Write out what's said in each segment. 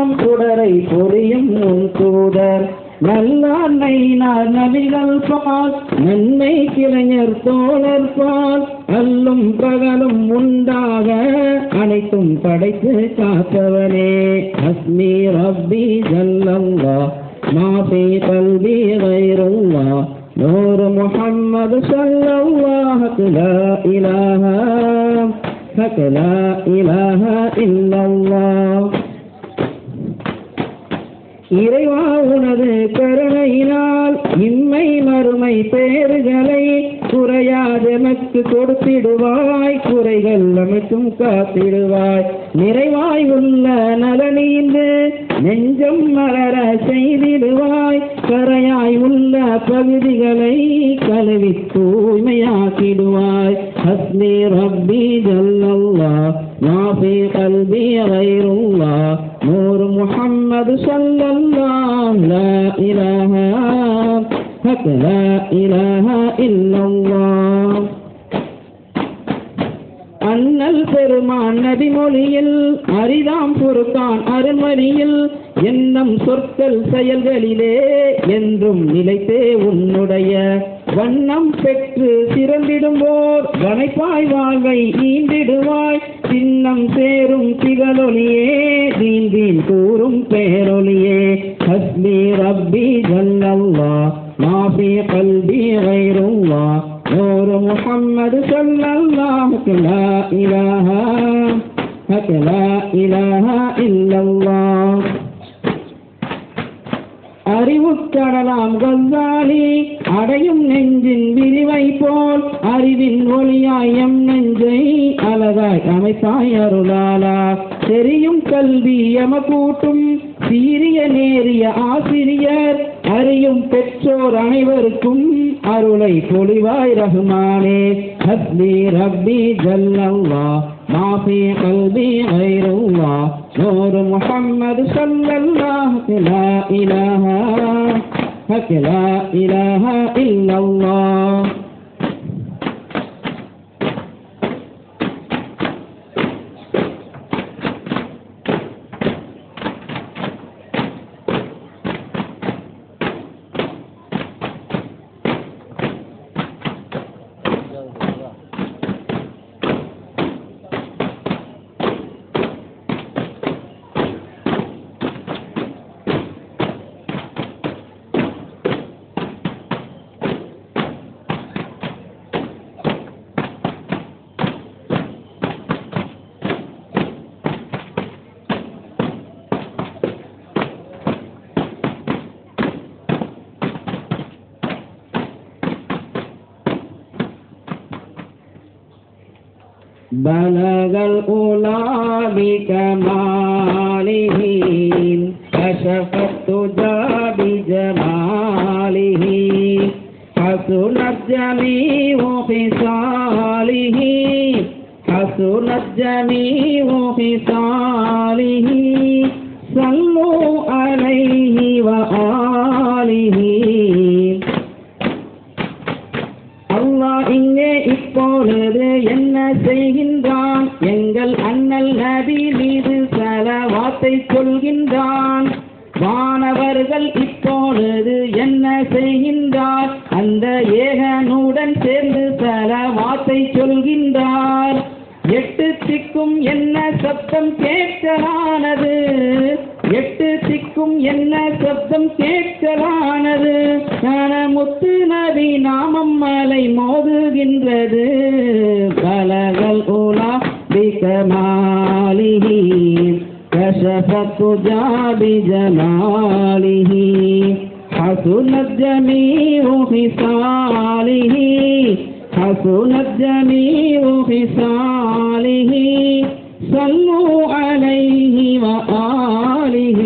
எல்லாம் சுடரை பொறியும் உன் தூதர். நல்லான்மை நான் நபிகள் பால் நன்மை கிளைஞர் தோழர் பால். அல்லும் பகலும் உண்டாக அனைத்தும் படைத்து காத்தவனே. அஸ்மி ரப்பி ஜல்லல்லா மாபி கல்வி வைரல்லா நூறு முகம்மது சல்லாஹக்கு லா இலாஹா ஹக்கு லா இலாஹா இறைவா உனது கருணையினால் இம்மை மறுமை பேறுகளை குறையாதெமக்கு கொடுத்திடுவாய் குறைகள் அமைத்தும் காத்திடுவாய். நிறைவாய் உள்ள நலனீந்து நெஞ்சம் மலர செய்திடுவாய். கரையாய் உள்ள பகுதிகளை கழுவி தூய்மையாக்கிடுவாய். ஹஸ்மி ரப்பி ஜல்லல்லா நாபி கல்வி نور محمد صلى الله لا إله حق لا إله إلا الله அண்ணல் பெருமான் நபிமொழியில் அரிதாம் பொறுத்தான் அருமணியில் எண்ணம் சொற்கள் செயல்களிலே என்றும் நிலைத்தே உன்னுடைய வண்ணம் பெற்று சிறந்திடும்போர் வனைப்பாய் வாழ்வை நீந்திடுவாய் சின்னம் சேரும் திகழொலியே பேரொலியே ஹஸ்பி ரப்பி ஜல்லல்லா மாஃபி கல்பி கைருல்லா நூறு முஹம்மது சல்லல்லாஹுக்கு லா இலாஹா ஹக்கு லா இலாஹா இல்லல்லா. அறிவுக்கடலாம் கல்லாலி அடையும் நெஞ்சின் விரிவை போல் அறிவின் ஒளியாய் நெஞ்சை அலதாய் அமைப்பாய் அருளாலா. தெரியும் கல்வி எமக்கூட்டும் சீரிய நேரிய ஆசிரியர் அறியும் பெற்றோர் அனைவருக்கும் அருளை பொலிவாய் ரகுமானே. ஹப்னி ரப்பி ஜல்லல்லா மாஃபி கல்வி ஐரல்லா நூறு முஹம்மது சல்லல்லாஹ் லா இலாஹா لا إله إلا بلغ الأولى بكماله كشف التجى بجماله حسنت جميع خصاله حسنت جميع خصاله صلوا عليه وآله அல்லாஹ் இங்கே இப்பொழுது என்ன செய்கின்றான் திக்கும் என்ன சத்தம் கேட்கலானது எட்டு திக்கும் என்ன சத்தம் கேட்கலானது ஞான முத்து நபி நாமம் மலை மோதுகின்றது பலகள் உலா பிகமாலிஹி كشفت بجماله حسنت جميع خصاله حسنت جميع خصاله صلوا عليه وآله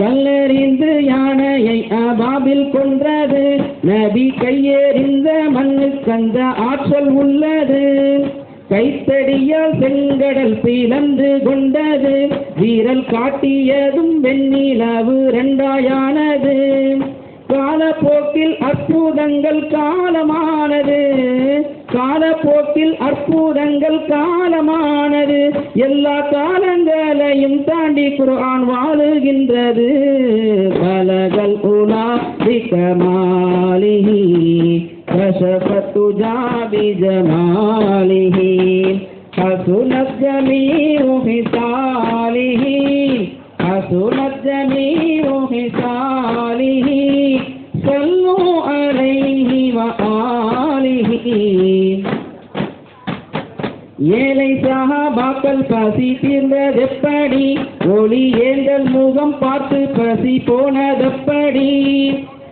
கல்லெறிந்து யானையை அபாபில் கொன்றது நபி கையெறிந்த மண்ணுக்கந்த ஆற்றல் உள்ளது கைத்தடியால் செங்கடல் பிளந்து கொண்டது வீரல் காட்டியதும் வெண்ணிலவு ரெண்டாயானது காலப்போக்கில் அற்புதங்கள் காலமானது காலப்போக்கில் அற்புதங்கள் காலமானது எல்லா காலங்களையும் தாண்டி குர்ஆன் வாழுகின்றது பலகல் உலா பிகமாலிஹி கஷபத்து ஜாபி ஜமாலிஹி حسنت جميع خصاله பசிக்கு ஏழை சகாபாக்கள் பசி தீர்ந்ததெப்படி ஒளி ஏந்தல் முகம் பார்த்து பசி போனதெப்படி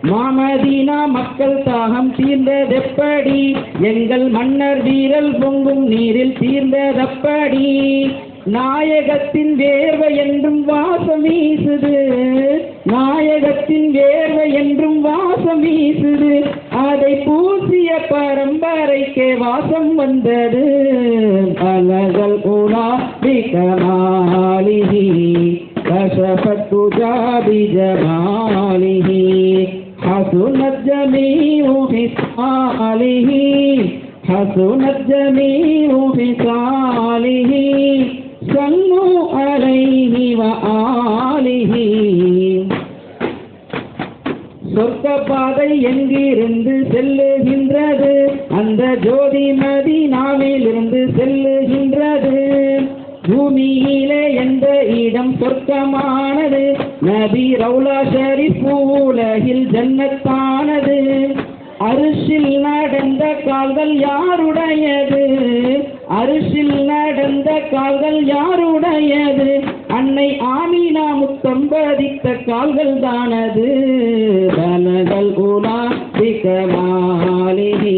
மாமதீனா மக்கள் தாகம் தீர்ந்ததெப்படி எங்கள் மன்னர் வீரல் பொங்கும் நீரில் தீர்ந்ததப்படி நாயகத்தின் வேர்வை என்றும் வாசம் வீசுது நாயகத்தின் வேர்வை என்றும் வாசம் வீசுது அதை பூசிய பரம்பரைக்கே வாசம் வந்தது அலகல் உலா பிகமாலிஹி கஷபத்து ஜாபி ஜமாலிஹி حسنت جميع خصاله حسنت جميع خصاله صلوا عليه وآله சொர்க்க பாதை எங்கிருந்து செல்லுகின்றது அந்த ஜோதி மதினாவிலிருந்து செல்லுகின்றது பூமியிலே எந்த இடம் சொர்க்கமானது நபி ரவுலா ஷரீஃப் உலகில் ஜன்னத்தானது அரிசில் நடந்த கால்கள் யாருடையது அரிசில் நடந்த கால்கள் யாருடையது அன்னை ஆமீனா முத்தம்பதித்த கால்கள் தானது பலகள் உலா பிகமாலிஹி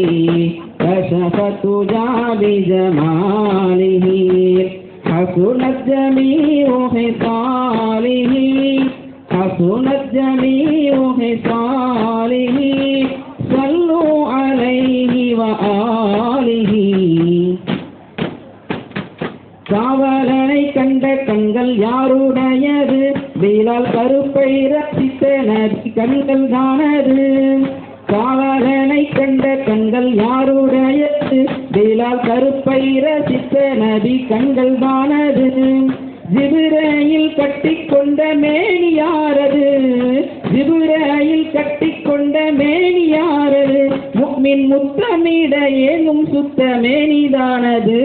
கஷபத்து ஜாபி ஜமாலிஹி حسنت جميع خصاله حسنت جميع خصاله கண்கள் தானது காவலனை கண்ட கண்கள் யாருடையது வேளால் கருப்பை ரசித்த நதி கண்கள் தானது ஜிபுரையில் கட்டிக்கொண்ட கொண்ட மேனியாரது ஜிபுரையில் கட்டிக்கொண்ட கொண்ட மேனியாரது முக்மின் முத்தமிட ஏங்கும் சுத்த மேனிதானது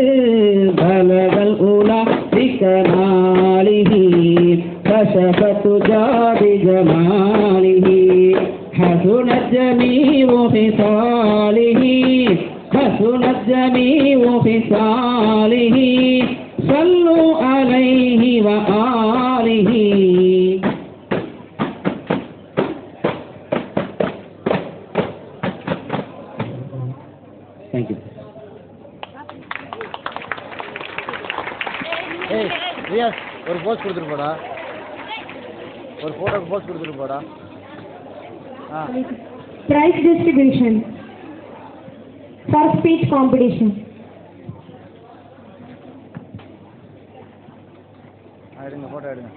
பலவல் உலா பிகமாலிஹி கஷபத்து ஜாபி حسنت جميع خصاله حسنت جميع خصاله صلوا عليه وآله Thank you. ஏய் ரியாஸ் ஒரு போஸ் கொடுத்துட்டு போடா ஒரு ஃபோட்டோக்கு போஸ் கொடுத்துட்டு போடா ஆ Prize distribution for speech competition. ஆ, எடுங்க ஃபோட்டோ எடுங்க